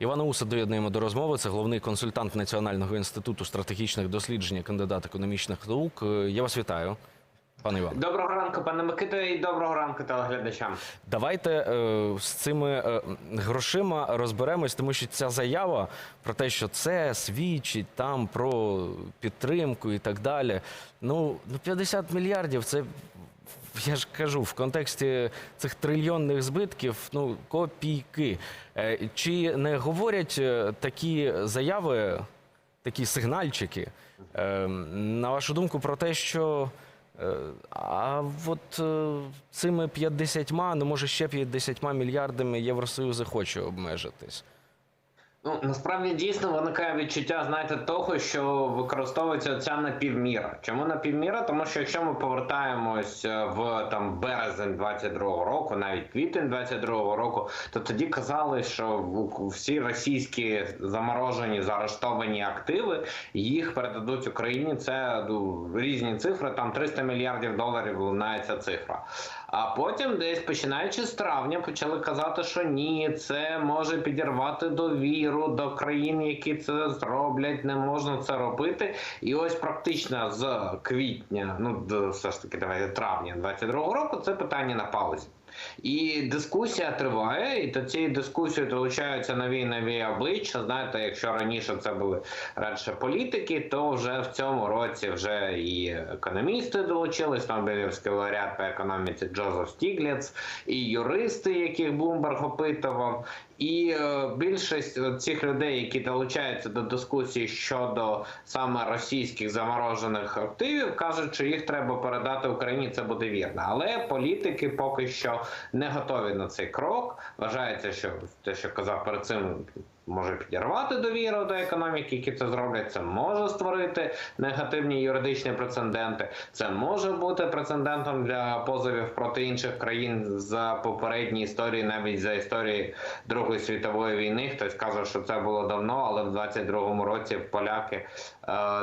Івана Уса доєднуємо до розмови. Це головний консультант Національного інституту стратегічних досліджень, і кандидат економічних наук. Е, Я вас вітаю, пане Іван. Доброго ранку, пане Микита, і доброго ранку телеглядачам. Давайте е, з цими е, грошима розберемось, тому що ця заява про те, що це свідчить там про підтримку і так далі. Ну, ну 50 мільярдів це. Я ж кажу, в контексті цих трильйонних збитків, ну копійки. Е, Чи не говорять е, такі заяви, такі сигнальчики, е, на вашу думку, про те, що а от цими 50, ну може ще 50 мільярдами Євросоюзу хоче обмежитись? Ну насправді дійсно виникає відчуття, знаєте, того, що використовується ця напівміра. Чому напівміра? Тому що якщо ми повертаємось е, в там березень 22-го року, навіть квітень 22-го року, то тоді казали, що всі російські заморожені заарештовані активи їх передадуть Україні. Це ну, різні цифри. Там 300 мільярдів доларів лунає ця цифра. А потім, десь починаючи з травня, почали казати, що ні, це може підірвати довіру до країн, які це зроблять, не можна це робити. І ось практично з квітня, ну все ж таки, давайте травня 22-го року, це питання на паузі. І дискусія триває, і до цієї дискусії долучаються нові нові обличчя. Знаєте, якщо раніше це були радше політики, то вже в цьому році вже і економісти долучились, Нобелівський лауреат по економіці Джозеф Стігліц, і юристи, яких Блумберг опитував. І е, більшість цих людей, які долучаються до дискусії щодо саме російських заморожених активів, кажуть, що їх треба передати Україні. Це буде вірно. Але політики поки що не готові на цей крок. Вважається, що те, що казав перед цим. Може підірвати довіру до економіки, які це зроблять. Це може створити негативні юридичні прецеденти. Це може бути прецедентом для позовів проти інших країн за попередні історії, навіть за історії Другої світової війни. Хтось каже, що це було давно, але в 22-му році поляки е,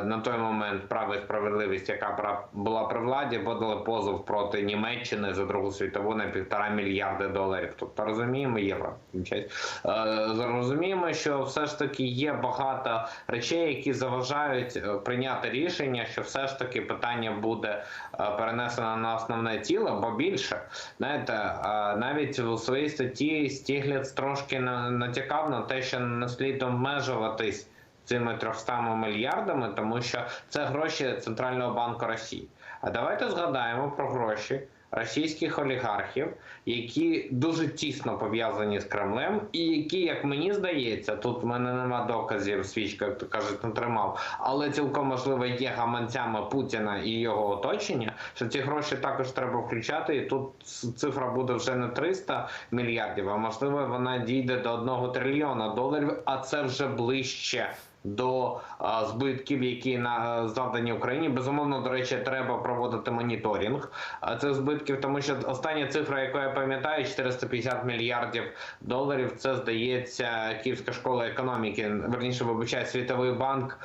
на той момент право і справедливість, яка була при владі, подали позов проти Німеччини за Другу світову на півтора мільярди доларів. Тобто розуміємо євро. Е, розуміємо, що все ж таки є багато речей, які заважають е, прийняти рішення, що все ж таки питання буде е, перенесено на основне тіло, бо більше знаєте, е, навіть у своїй статті Стігліц трошки натякав на те, що не слід обмежуватись цими 300 мільярдами, тому що це гроші Центрального банку Росії. А давайте згадаємо про гроші російських олігархів, які дуже тісно пов'язані з Кремлем, і які, як мені здається, тут в мене нема доказів, свічка, як то кажуть, не тримав, але цілком можливо є гаманцями Путіна і його оточення, що ці гроші також треба включати, і тут цифра буде вже не 300 мільярдів, а можливо вона дійде до 1 трильйона доларів, а це вже ближче до збитків, які на завдані Україні. Безумовно, до речі, треба проводити моніторинг цих збитків, тому що остання цифра, яку я пам'ятаю, 450 мільярдів доларів. Це здається Київська школа економіки. Верніше вибачає Світовий банк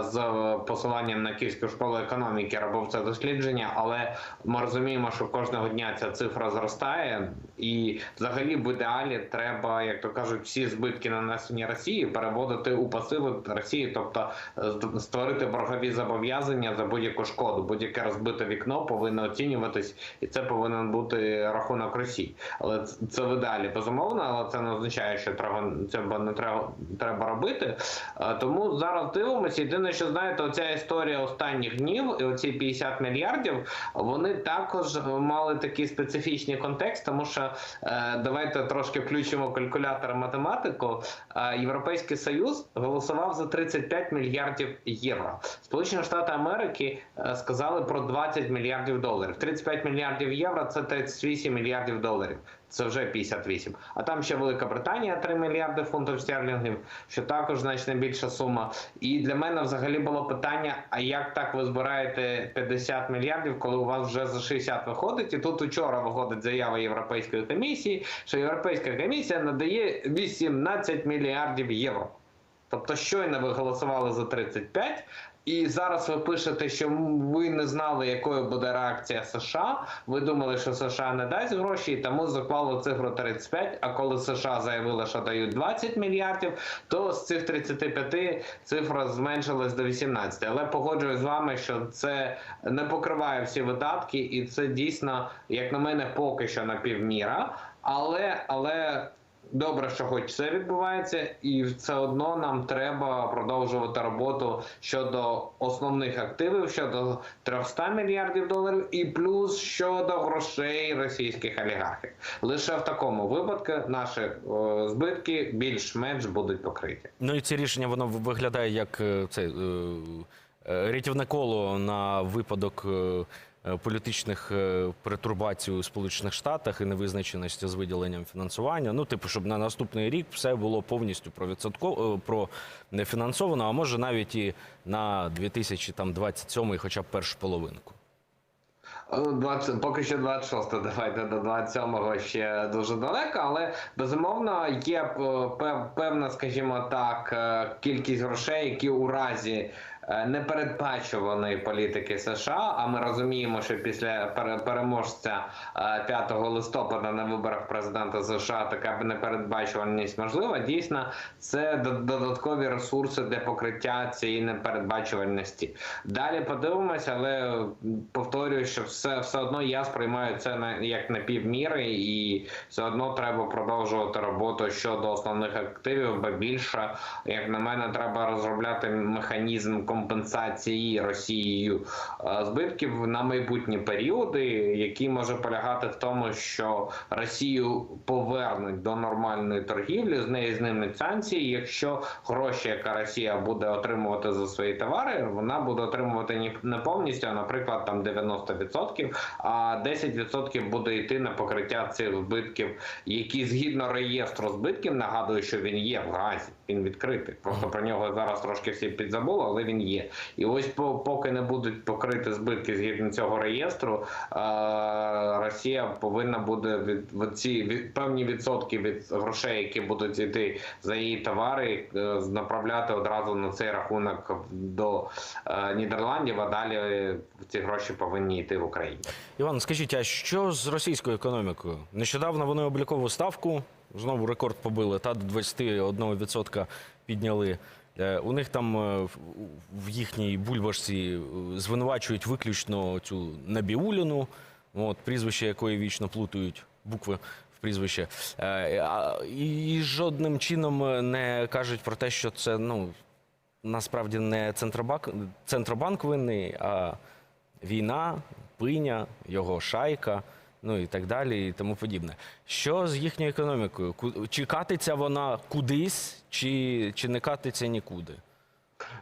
з посиланням на Київську школу економіки робив це дослідження, але ми розуміємо, що кожного дня ця цифра зростає, і взагалі в ідеалі треба, як то кажуть, всі збитки нанесені Росії переводити у пасиви Росії, тобто е, створити боргові зобов'язання за будь-яку шкоду. Будь-яке розбите вікно повинно оцінюватись, і це повинен бути рахунок Росії. Але це в ідеалі безумовно, але це не означає, що треба цього не треба треба робити. Е, Тому зараз дивимося. Єдине, що знаєте, оця історія останніх днів і оці 50 мільярдів, вони також мали такий специфічний контекст, тому що давайте трошки включимо калькулятор математику. Е, Європейський Союз голосував за 35 мільярдів євро. Сполучені Штати Америки е, сказали про 20 мільярдів доларів. 35 мільярдів євро це 38 мільярдів доларів. Це вже 58. А там ще Велика Британія 3 мільярди фунтів стерлінгів, що також значно більша сума. І для мене взагалі було питання: а як так ви збираєте 50 мільярдів, коли у вас вже за 60 виходить? І тут учора виходить заява Європейської комісії, що Європейська комісія надає 18 мільярдів євро. Тобто щойно ви голосували за 35, І зараз ви пишете, що ви не знали, якою буде реакція США. Ви думали, що США не дасть гроші, і тому заклали цифру 35. А коли США заявили, що дають 20 мільярдів, то з цих 35 цифра зменшилась до 18. Але погоджуюсь з вами, що це не покриває всі видатки, і це дійсно, як на мене, поки що на півміра. Але але добре, що хоч це відбувається, і все одно нам треба продовжувати роботу щодо основних активів, щодо 300 мільярдів доларів, і плюс щодо грошей російських олігархів. Лише в такому випадку наші е, збитки більш-менш будуть покриті. Ну і це рішення воно виглядає як е, це е, рятівне коло на випадок е, політичних е, перетурбацій у Сполучених Штатах і невизначеності з виділенням фінансування. Ну, типу, щоб на наступний рік все було повністю провідсотково про не фінансовано, а може навіть і на 2027, хоча б першу половинку. Е, 20, поки що 26, давайте до 27-го ще дуже далеко, але безумовно є е, певна, скажімо так, е, кількість грошей, які у разі е, непередбачуваної політики США. А ми розуміємо, що після пере- переможця е, 5 листопада на виборах президента США така непередбачуваність можлива. Дійсно, це додаткові ресурси для покриття цієї непередбачуваності. Далі подивимося, але повторюю, що все, все одно я сприймаю це на як на півміри, і все одно треба продовжувати роботу щодо основних активів, бо більше, як на мене, треба розробляти механізм компенсації Росією е, збитків на майбутні періоди, який може полягати в тому, що Росію повернуть до нормальної торгівлі, з неї знимуть санкції. Якщо гроші, яка Росія буде отримувати за свої товари, вона буде отримувати не повністю, а наприклад, там 90%, а 10% буде йти на покриття цих збитків, які згідно реєстру збитків, нагадую, що він є в газі. Він відкритий. Просто про нього зараз трошки всі підзабули, але він є. І ось поки не будуть покриті збитки згідно цього реєстру, е, Росія повинна буде від, від ці від, певні відсотки від грошей, які будуть йти за її товари, е, направляти одразу на цей рахунок до е, Нідерландів, а далі ці гроші повинні йти в Україну. Іван, скажіть, а що з російською економікою? Нещодавно вони облікову ставку знову рекорд побили, та до 21% підняли. Е, У них там е, в- їхній бульбашці е, звинувачують виключно цю Набіуліну, от, прізвище якої вічно плутають букви в прізвище. І жодним чином не кажуть про те, що це ну, насправді не Центробанк, Центробанк винний, а війна, пиня, його шайка, ну і так далі, і тому подібне. Що з їхньою економікою? Чи катиться вона кудись, чи, чи не катиться нікуди?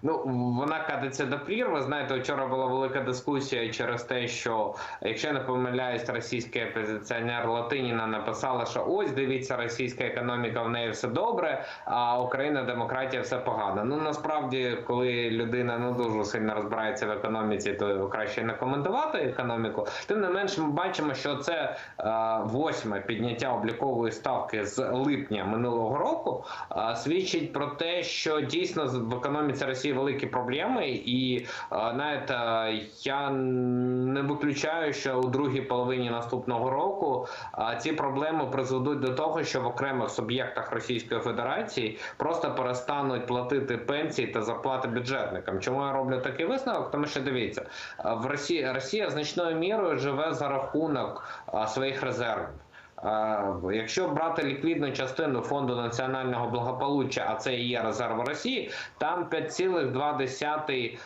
Ну, вона катиться до прір. Ви знаєте, вчора була велика дискусія через те, що, якщо я не помиляюсь, російський опозиціонер Латиніна написала, що ось дивіться, російська економіка в неї все добре, а Україна демократія все погано. Ну насправді, коли людина не дуже сильно розбирається в економіці, то краще не коментувати економіку. Тим не менш, ми бачимо, що це е, восьме підняття облікової ставки з липня минулого року е, свідчить про те, що дійсно в економіці Росії великі проблеми, і е, навіть е, я не виключаю, що у другій половині наступного року е, ці проблеми призведуть до того, що в окремих суб'єктах Російської Федерації просто перестануть платити пенсії та зарплати бюджетникам. Чому я роблю такий висновок? Тому що дивіться, е, в Росії Росія значною мірою живе за рахунок своїх резервів. Якщо брати ліквідну частину фонду національного благополуччя, а це є резерв Росії, там 5,2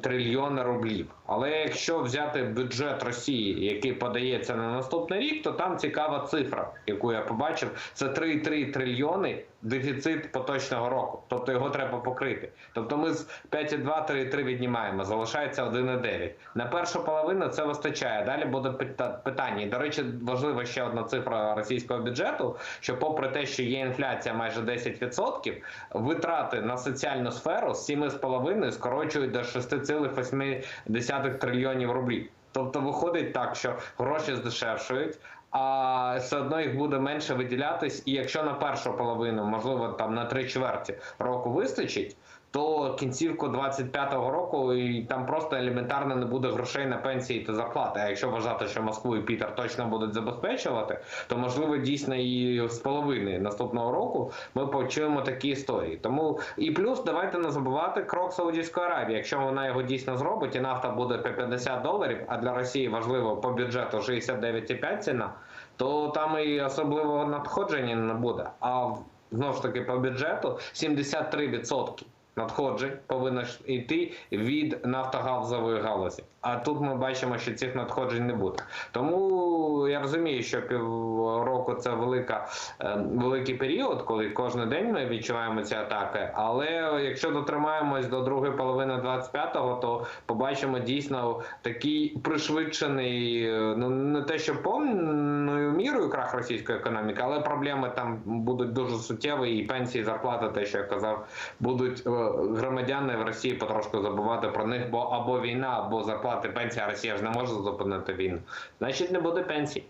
трильйона рублів. Але якщо взяти бюджет Росії, який подається на наступний рік, то там цікава цифра, яку я побачив, це 3,3 трильйони дефіцит поточного року. Тобто його треба покрити. Тобто ми з 5,2 3,3 віднімаємо, залишається 1,9. На першу половину це вистачає. Далі буде пита- питання. І, до речі, важлива ще одна цифра російського бюджету: що, попри те, що є інфляція майже 10%, витрати на соціальну сферу з 7,5 скорочують до 6,8 трильйонів рублів. Тобто виходить так, що гроші здешевшують, а все одно їх буде менше виділятись. І якщо на першу половину, можливо, там на три чверті року вистачить, то кінцівку 25-го року і там просто елементарно не буде грошей на пенсії та зарплати. А якщо вважати, що Москву і Пітер точно будуть забезпечувати, то можливо дійсно і з половини наступного року ми почуємо такі історії. Тому і плюс давайте не забувати крок Саудівської Аравії. Якщо вона його дійсно зробить, і нафта буде по 50 доларів, а для Росії важливо по бюджету 69,5 ціна, то там і особливого надходження не буде. А знову ж таки по бюджету 73% надходжень повинно йти від нафтогазової галузі. А тут ми бачимо, що цих надходжень не буде. Тому я розумію, що півроку це велика, е, великий період, коли кожен день ми відчуваємо ці атаки. Але якщо дотримаємось до другої половини 25-го, то побачимо дійсно такий пришвидшений, е, ну не те, що повною мірою крах російської економіки, але проблеми там будуть дуже суттєві, і пенсії, зарплати, те, що я казав, будуть е, громадяни в Росії потрошку забувати про них, бо або війна, або зарплати, пенсія. а Росія ж не може зупинити війну. Значить, не буде пенсій.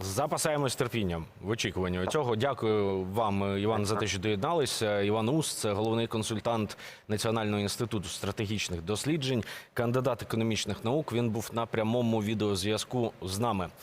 Запасаємось терпінням в очікуванні цього. Дякую вам, Іван, за те, що доєдналися. Іван Ус, це головний консультант Національного інституту стратегічних досліджень, кандидат економічних наук. Він був на прямому відеозв'язку з нами.